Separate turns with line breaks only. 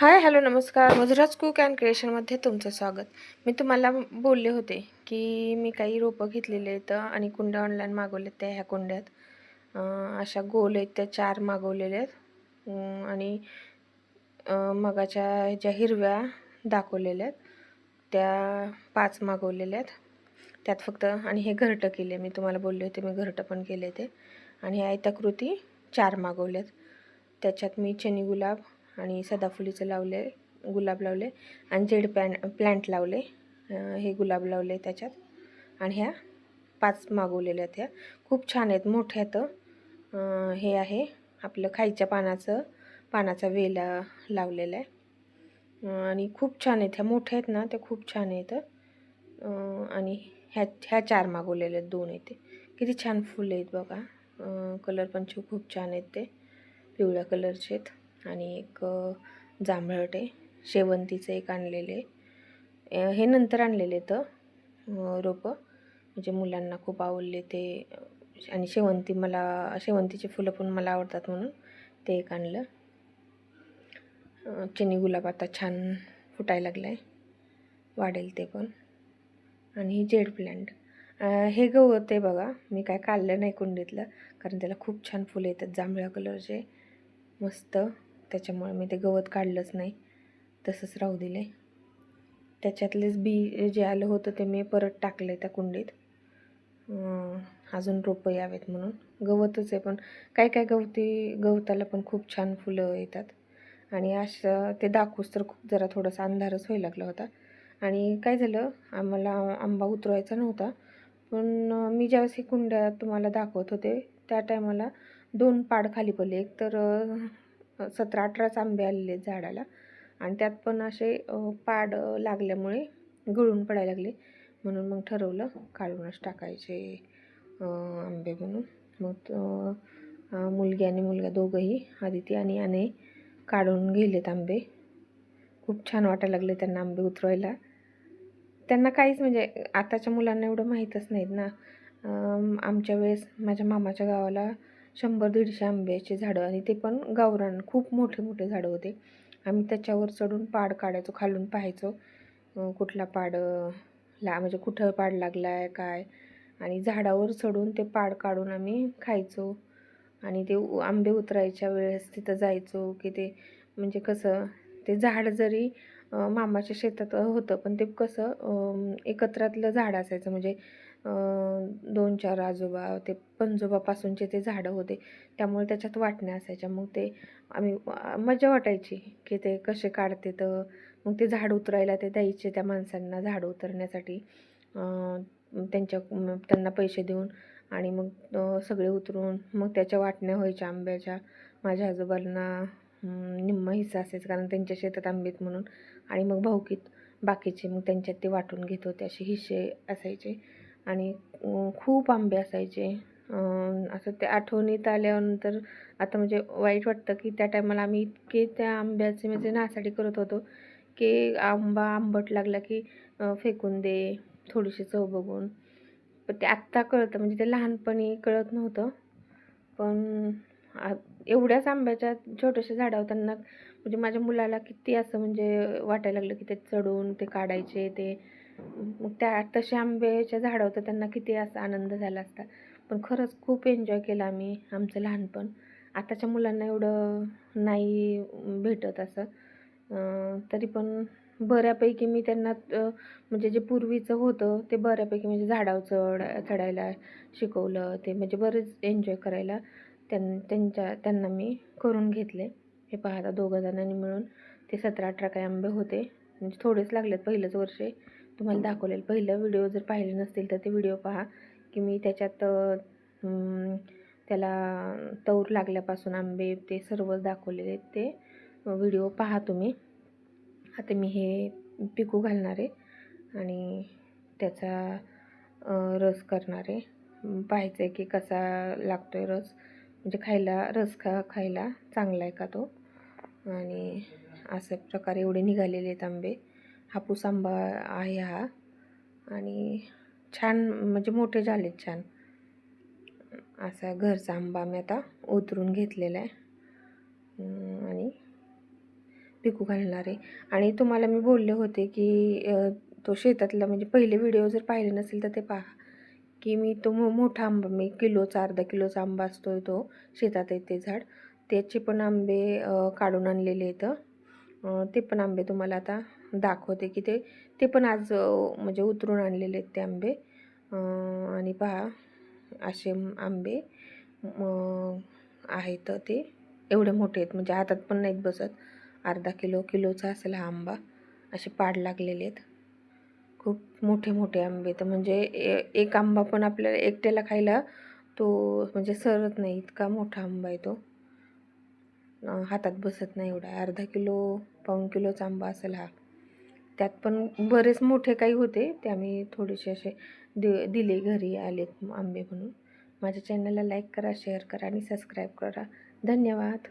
Hi hello नमस्कार. Madhuraj cook and क्रिएशनमध्ये तुमचं स्वागत. मी तुम्हाला बोलले होते की मी काही रोपं घेतलेले आहेत आणि कुंड्या ऑनलाईन मागवल्या त्या ह्या कुंड्यात. अशा गोल आहेत त्या चार मागवलेल्या आहेत. आणि मगाच्या ज्या हिरव्या दाखवलेल्या आहेत. त्या पाच मागवलेल्या आहेत. त्यात फक्त आणि हे घरटं केले मी तुम्हाला बोलले होते मी घरटं पण केले ते. आणि हे आयताकृती चार मागवल्यात. त्याच्यात मी चनी गुलाब आणि सदाफुलीचं लावले गुलाब लावले आणि जेड पॅन प्लॅन्ट लावले. हे गुलाब लावले त्याच्यात आणि ह्या पाच मागवलेल्या आहेत खूप छान आहेत मोठ्या तर हे आहे आपलं खायच्या पानाचं पानाचा वेला लावलेला आहे. आणि खूप छान आहेत ह्या मोठ्या आहेत ना त्या खूप छान आहेत. आणि ह्या ह्या चार मागवलेल्या आहेत दोन आहेत ते. किती छान फुलं आहेत बघा. कलर पण छू- खूप छान आहेत ते पिवळ्या कलरचे आहेत. आणि एक जांभळट आहे शेवंतीचं एक आणलेले. हे नंतर आणलेले तर रोपं. म्हणजे मुलांना खूप आवडले ते. आणि शेवंती मला शेवंतीची फुलं पण मला आवडतात म्हणून ते एक आणलं. चिनी गुलाब आता छान फुटायला लागलं आहे वाढेल ते पण. आणि ही जेड प्लॅन्ट हे गवत आहे बघा. मी काय काढलं नाही कुंडीतलं. कारण त्याला खूप छान फुलं येतात. जांभळ्या कलरचे मस्त. त्याच्यामुळे मी ते गवत काढलंच नाही. तसंच राहू दिले त्याच्यातलेच बी जे आलं होतं ते मी परत टाकले त्या कुंडीत. अजून रोपं यावेत म्हणून. गवतच आहे पण काय काय गवती गवताला पण खूप छान फुलं येतात. आणि असं ते दाखवूस तर खूप जरा थोडासा अंधारच व्हायला लागला होता. आणि काय झालं आम्हाला आंबा उतरवायचा नव्हता. पण मी ज्यावेळेस ही कुंड्या तुम्हाला दाखवत होते त्या टायमाला दोन पाड खाली पडले. एक तर सतरा अठराच आंबे आलेले आहेत झाडाला. आणि त्यात पण असे पाड लागल्यामुळे गळून पडायला लागले. म्हणून मग ठरवलं काढूनच टाकायचे आंबे म्हणून. मग मुलगी आणि मुलगा दोघंही आदिती आणि याने काढून गेलेत आंबे. खूप छान वाटायला लागले त्यांना आंबे उतरवायला. त्यांना काहीच म्हणजे आताच्या मुलांना एवढं माहीतच नाहीत ना. आमच्या वेळेस माझ्या मामाच्या गावाला शंभर दीडशे आंब्याचे झाडं आणि ते पण गावरान खूप मोठे मोठे झाडं होते. आम्ही त्याच्यावर चढून पाड काढायचो खालून पाहायचो. कुठला पाड ला म्हणजे कुठं पाड लागला आहे काय? आणि झाडावर चढून ते पाड काढून आम्ही खायचो. आणि ते उ- आंबे उतरायच्या वेळेस तिथं जायचो की ते म्हणजे कसं ते झाड जरी मामाच्या शेतात होतं. पण ते कसं एकत्रातलं झाड असायचं. म्हणजे दोन चार आजोबा ते पंजोबापासूनचे ते झाडं होते. त्यामुळे त्याच्यात वाटण्या असायच्या. मग ते आम्ही मजा वाटायची की ते कसे काढते तर. मग ते झाड उतरायला ते द्यायचे त्या माणसांना झाड उतरण्यासाठी. त्यांच्या त्यांना पैसे देऊन आणि मग सगळे उतरून मग त्याच्या वाटण्या व्हायच्या आंब्याच्या. माझ्या आजोबांना निम्मा हिस्सा असायचा. कारण त्यांच्या शेतात आंबेत म्हणून. आणि मग भाऊकीत बाकीचे मग त्यांच्यात ते वाटून घेत होते असे हिस्से असायचे. आणि खूप आंबे असायचे. असं ते आठवणीत आल्यानंतर आता म्हणजे वाईट वाटतं की त्या टायमाला आम्ही इतके त्या आंब्याचे म्हणजे नासाठी करत होतो की आंबा आंबट लागला की फेकून दे थोडीशी चव बघून. पण ते आत्ता कळतं म्हणजे ते लहानपणी कळत नव्हतं. पण एवढ्याच आंब्याच्या छोट्याशा झाडावर त्यांना म्हणजे माझ्या मुलाला किती असं म्हणजे वाटायला लागलं की ते चढून ते काढायचे ते मग त्या तसे आंब्याच्या झाडावर तर त्यांना किती असा आनंद झाला असता. पण खरंच खूप एन्जॉय केला आम्ही आमचं लहानपण. आताच्या मुलांना एवढं नाही भेटत असं. तरी पण बऱ्यापैकी मी त्यांना म्हणजे जे पूर्वीचं होतं ते बऱ्यापैकी म्हणजे झाडावर चढ चढायला शिकवलं ते म्हणजे बरेच एन्जॉय करायला. त्यां त्यांच्या त्यांना मी करून घेतले. हे पाहता दोघं जणांनी मिळून ते सतरा अठरा काही आंबे होते. म्हणजे थोडेच लागलेत पहिलंच वर्ष. तुम्हाला दाखवलेलं पहिलं व्हिडिओ जर पाहिले नसतील तर ते व्हिडिओ पहा. की मी त्याच्यात त्याला तौर लागल्यापासून आंबे ते सर्व दाखवलेले ते व्हिडिओ पहा तुम्ही. आता मी हे पिकू घालणार आहे आणि त्याचा रस करणार आहे. पाहायचं आहे की कसा लागतो आहे रस. म्हणजे खायला रस खा खायला चांगला आहे का तो? आणि अशा प्रकारे एवढे निघालेले आहेत आंबे. हापूस आंबा आहे हा. आणि छान म्हणजे मोठे झालेत छान. असा घरचा आंबा मी आता उतरून घेतलेला आहे. आणि पिकू घालणार आहे. आणि तुम्हाला मी बोलले होते की तो शेतातला म्हणजे पहिले व्हिडिओ जर पाहिले नसेल तर ते पहा. की मी तो मो मोठा आंबा मी किलोचा अर्धा किलोचा आंबा असतो तो. शेतात आहे ते झाड. त्याचे पण आंबे काढून आणलेले आहेत. ते पण आंबे तुम्हाला आता दाखवते की ते ते पण आज म्हणजे उतरून आणलेले आहेत ते आंबे. आणि पहा असे आंबे आहेत ते. एवढे मोठे आहेत म्हणजे हातात पण नाहीत बसत. अर्धा किलो किलोचा असेल हा आंबा. असे पाड लागलेले आहेत. खूप मोठे मोठे आंबे तर म्हणजे ए- एक आंबा पण आपल्याला एकट्याला खायला तो म्हणजे सरत नाही इतका मोठा आंबा आहे तो. हातात बसत नाही एवढा. अर्धा किलो पाऊण किलोचा आंबा असेल हा. त्यात पण बरेच मोठे काही होते ते आम्ही थोडेसे असे दि दिले घरी आलेत आंबे म्हणून. माझ्या चॅनलला लाईक करा शेअर करा आणि सबस्क्राईब करा. धन्यवाद.